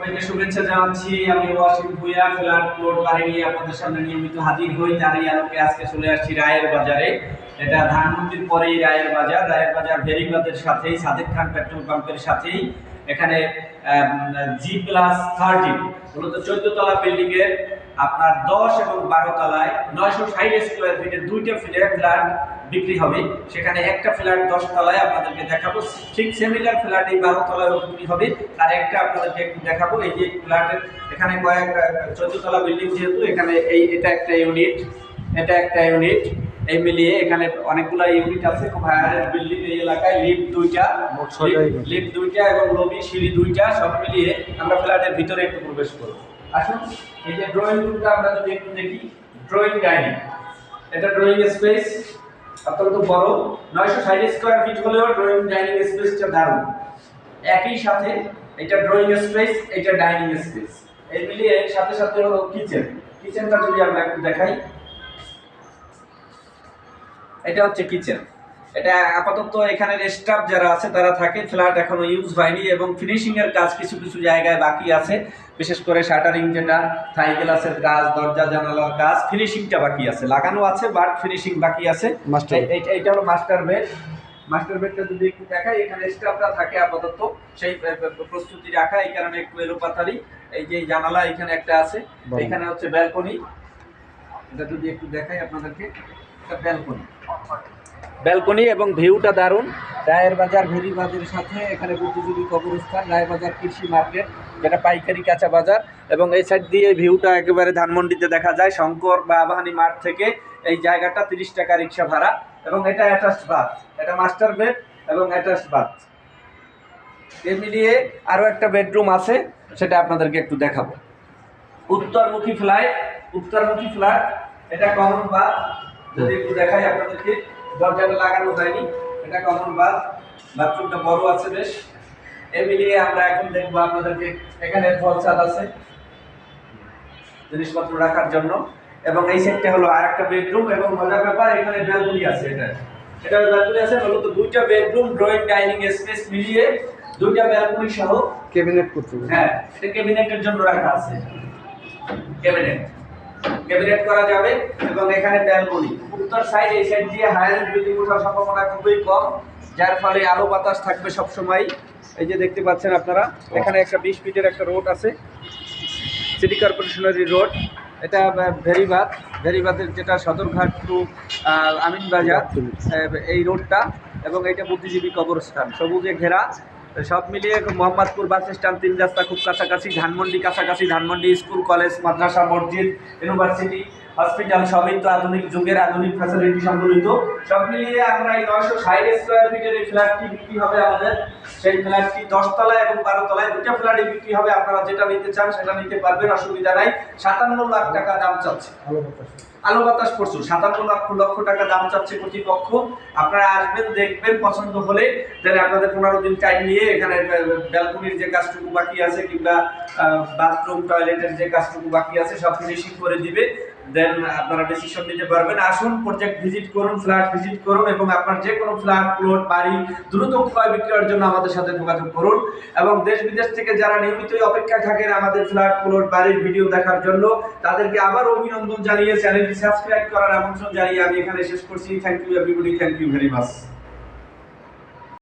সবাইকে শুভেচ্ছা জানাচ্ছি। আমি ওয়াসিম ভুইয়া, ফ্ল্যাট, প্লট বাড়ি আপনাদের সামনে নিয়মিত হাজির হই। তারই আলোকে আজকে চলে আসছি রায়ের বাজারে। এটা ধানমন্ডির পরেই রায়ের বাজার। রায়ের বাজার ভেরিবাদের সাথেই, সাদেক খান পেট্রোল পাম্পের সাথেই। এখানে জি প্লাস থার্টি মূলত চোদ্দ তলা বিল্ডিং এর আপনার দশ এবং বারো তলায় নয়শো ষাট স্কোয়ার ফিটের দুইটা ফ্ল্যাট ফ্ল্যাট বিক্রি হবে। সেখানে একটা ফ্ল্যাট দশ তলায় আপনাদেরকে দেখাবো। ঠিক সেমিলার ফ্ল্যাট এই বারো তলায় বিক্রি হবে। আর একটা আপনাদেরকে একটু দেখাবো। এই যে ফ্ল্যাটের এখানে কয়েক চোদ্দ তলা বিল্ডিং যেহেতু, এখানে এই, এটা একটা ইউনিট এটা একটা ইউনিট এই মিলিয়ে এখানে অনেকগুলো ইউনিট আছে খুব হায়ার বিল্ডিং এই এলাকায় লিফট দুইটা। লিফট দুইটা এবং লবি সিঁড়ি দুইটা সব মিলিয়ে আমরা ফ্ল্যাটের ভিতরে একটু প্রবেশ করব। আসুন এই যে ড্রয়িং রুমটা আমরা যদি একটু দেখি ড্রয়িং ডাইনিং এটা ড্রয়িং স্পেস অত্যন্ত বড়। নয়শো ষাট স্কোয়ার ফিট হলেও ড্রয়িং ডাইনিং স্পেসটা দারুণ। একই সাথে এটা ড্রয়িং স্পেস এটা ডাইনিং স্পেস এই মিলিয়ে সাথে সাথে হলো কিচেন কিচেনটা যদি আমরা একটু দেখাই এটা হচ্ছে কিচেন এটা আপাতত এখানের স্টাফ যারা আছে তারা থাকে। ফ্ল্যাট এখনও ইউজ হয়নি এবং ফিনিশিং এর কাজ কিছু কিছু জায়গায় বাকি আছে। বিশেষ করে শাটারিং যেটা থাই গ্লাসের কাজ দরজা জানালার কাজ ফিনিশিংটা বাকি আছে। লাগানো আছে বাট ফিনিশিং বাকি আছে। এটা হলো মাস্টার বেড মাস্টার বেডটা যদি একটু দেখাই এখানে স্টাফরা থাকে আপাতত। সেই প্রস্তুতি রাখা এই কারণে একটু এলোপাতারি এই যে জানালা এখানে একটা আছে। এখানে হচ্ছে ব্যালকনি এটা যদি একটু দেখাই আপনাদেরকে। ব্যালকনি ব্যালকনি এবং ভিউটা দারুণ। রায়ের বাজার ভেরি বাজারের সাথে এখানে বুদ্ধিজীবী কবরস্থান রায়ের বাজার কৃষি মার্কেট যেটা পাইকারি কাঁচা বাজার। এবং এই সাইড দিয়ে ভিউটা একেবারে ধানমন্ডিতে দেখা যায় শঙ্কর বা আবাহানি মাঠ থেকে এই জায়গাটা তিরিশ টাকা রিক্সা ভাড়া। এবং এটা অ্যাটাচড বাথ এটা মাস্টার বেড এবং অ্যাটাচড বাথ এ মিলিয়ে আরও একটা বেডরুম আছে সেটা আপনাদেরকে একটু দেখাবো। উত্তরমুখী ফ্লাইট উত্তরমুখী ফ্ল্যাট এটা কমন বাথ যদি একটু দেখাই আপনাদেরকে দরজাটা লাগানো হয়নি এটা কমন বাথ বাথরুমটা বড় আছে বেশ। এ মিলিয়ে আমরা এখন দেখব আপনাদেরকে এখানে ফল ছাদ আছে জিনিসপত্র রাখার জন্য। এবং এই সেটটা হলো আর একটা বেডরুম এবং মজার ব্যাপার এখানে ব্যালকনি আছে এটা। এটা ব্যালকনি আছে মূলত দুইটা বেডরুম ড্রয়িং ডাইনিং স্পেস মিলিয়ে দুইটা ব্যালকনি সহ ক্যাবিনেট করতে হ্যাঁ এটা ক্যাবিনেটের জন্য রাখা আছে। ক্যাবিনেট। ক্যাবিনেট করা যাবে এবং এখানে ব্যালকনি উত্তর সাইড এই সাইড দিয়ে হায়ার বিল্ডিং ওঠার সম্ভাবনা খুবই কম যার ফলে আলো বাতাস থাকবে সব সময় এই যে দেখতে পাচ্ছেন আপনারা এখানে একটা বিশ ফিটের একটা রোড আছে সিটি কর্পোরেশনের রোড এটা ভেরিবাদ ভেরিবাদের যেটা সদরঘাট টু আমিনবাজার এই রোডটা এবং এটা বুদ্ধিজীবী কবরস্থান। সবুজে ঘেরা সব মিলিয়ে মোহাম্মদপুর বাস স্ট্যান্ড তিন রাস্তা খুব কাছাকাছি, ধানমন্ডি কাছাকাছি, ধানমন্ডি স্কুল, কলেজ, মাদ্রাসা, মসজিদ, ইউনিভার্সিটি, হসপিটাল, সবই তো আধুনিক যুগের আধুনিক ফ্যাসিলিটি সম্বলিত। সব মিলিয়ে আমরা এই নয়শো ষাট স্কোয়ার ফিটের এই ফ্ল্যাটটি বিক্রি হবে আমাদের। সেই ফ্ল্যাটটি দশতলায় এবং তলায় দুটো ফ্ল্যাটই বিক্রি হবে। আপনারা যেটা নিতে চান সেটা নিতে পারবেন, অসুবিধা নাই। সাতান্ন লাখ টাকা দাম চাচ্ছে। আলো বাতাস প্রচুর। সাতান্ন লক্ষ লক্ষ টাকা দাম চাচ্ছে কর্তৃপক্ষ আপনারা আসবেন, দেখবেন, পছন্দ হলে। তাহলে আপনাদের পনেরো দিন টাইম নিয়ে এখানে ব্যালকনির যে কাজটুকু বাকি আছে কিংবা বাথরুম টয়লেটের যে কাজটুকু বাকি আছে, সব ফিনিশিং করে দিবে। দেন আপনারা ডিসিশন নিতে পারবেন। আসুন প্রজেক্ট ভিজিট করুন ফ্ল্যাট ভিজিট করুন এবং আপনার যে কোনো ফ্ল্যাট প্লট বাড়ি দ্রুত ক্রয় বিক্রয়ের জন্য আমাদের সাথে যোগাযোগ করুন এবং দেশ বিদেশ থেকে যারা নিয়মিতই অপেক্ষায় থাকেন আমাদের ফ্ল্যাট প্লট বাড়ির ভিডিও দেখার জন্য, তাদেরকে আবার অভিনন্দন জানিয়ে চ্যানেলটি সাবস্ক্রাইব করার আমন্ত্রণ জানিয়ে আমি এখানে শেষ করছি। Thank you everybody thank you very much